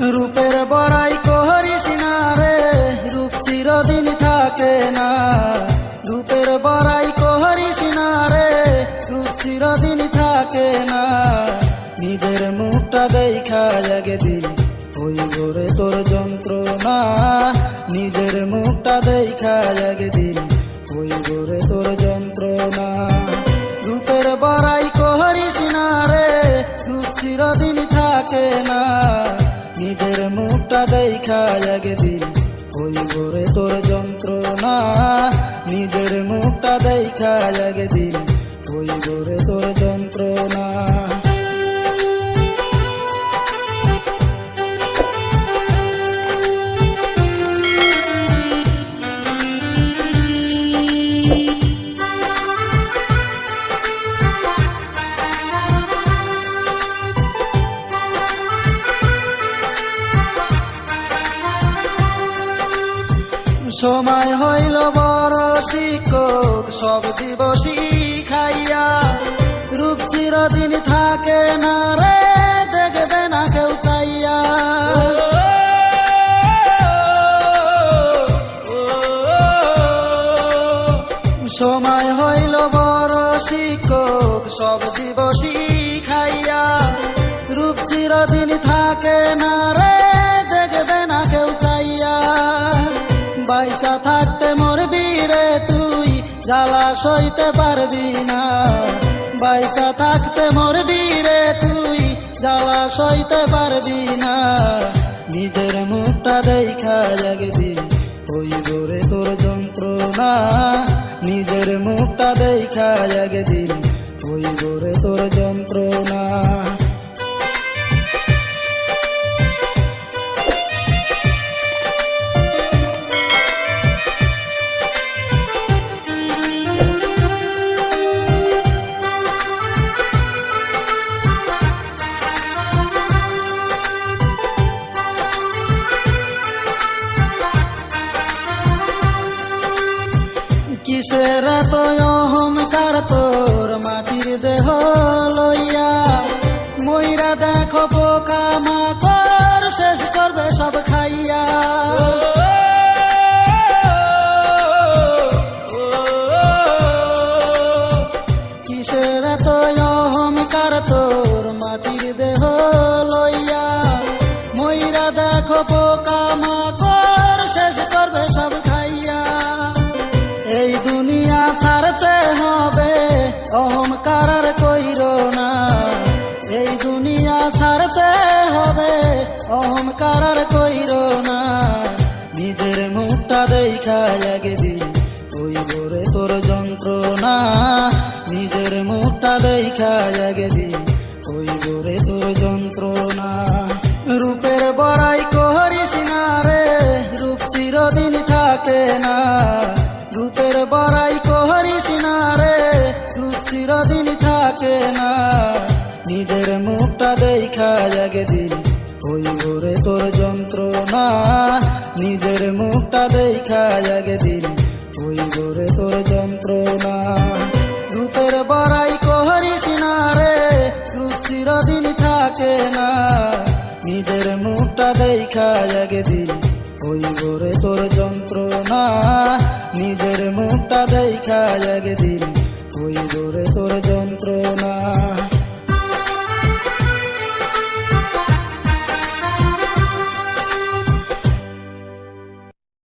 রূপের বড়াই করিস না রে, রূপ চিরদিন থাকে না। রূপের বড়াই করিস না রে, রূপ চিরদিন থাকে না। নিজের মুখটা দেখা একদিন, ওই গোরে তোর যন্ত্রণা। নিজের মুখটা দেখা একদিন, ওই গোরে তোর যন্ত্রণা। মুখটা দেখা একদিন ওই ঘরে তোর যন্ত্রণা, নিজের মুখটা দেখা একদিন ওই ঘরে তোর যন্ত্রণা। সময় হইল বড় শিক্ষক, সব দিবসী খাইয়া। রূপ চিরদিন থাকে না রে, দেখবে না কেউ চাইয়া। সময় হইল বড় শিক্ষক সইতে পারবি না। বাইসা থাকতে মরবি রে তুই, জ্বালা সইতে পারবি না। নিজের মুখটা দেখা জাগবি ওই গোরে তোর যন্ত্রণা। নিজের মুখটা দেখা জাগবি ওই গোরে তোর যন্ত্রণা। কিসের তো অহংকার তোর মাটির দেহ লইয়া। ময়রা দেখো পোকা মাকর শেষ করবে সব খাইয়া। কিসের তো অহংকার তোর দেখা একদিন ওই বরে তোর যন্ত্রণা। রূপের বড়াই করিস না রে, রূপ চিরদিন থাকে না। রূপের বড়াই করিস না রে, রূপ চিরদিন থাকে না। নিজের মুখটা দেখা একদিন ওই ভোরে তোর যন্ত্রণা। নিজের মুখটা দেখা একদিন ওই ভোরে তোর যন্ত্রণা। রূপের বড়াই মুখটা জাগে দিল ওই ভোরে তোর যন্ত্রণা, নিজের মুখটা দেখা একদিন ওই ভোরে তোর যন্ত্রণা।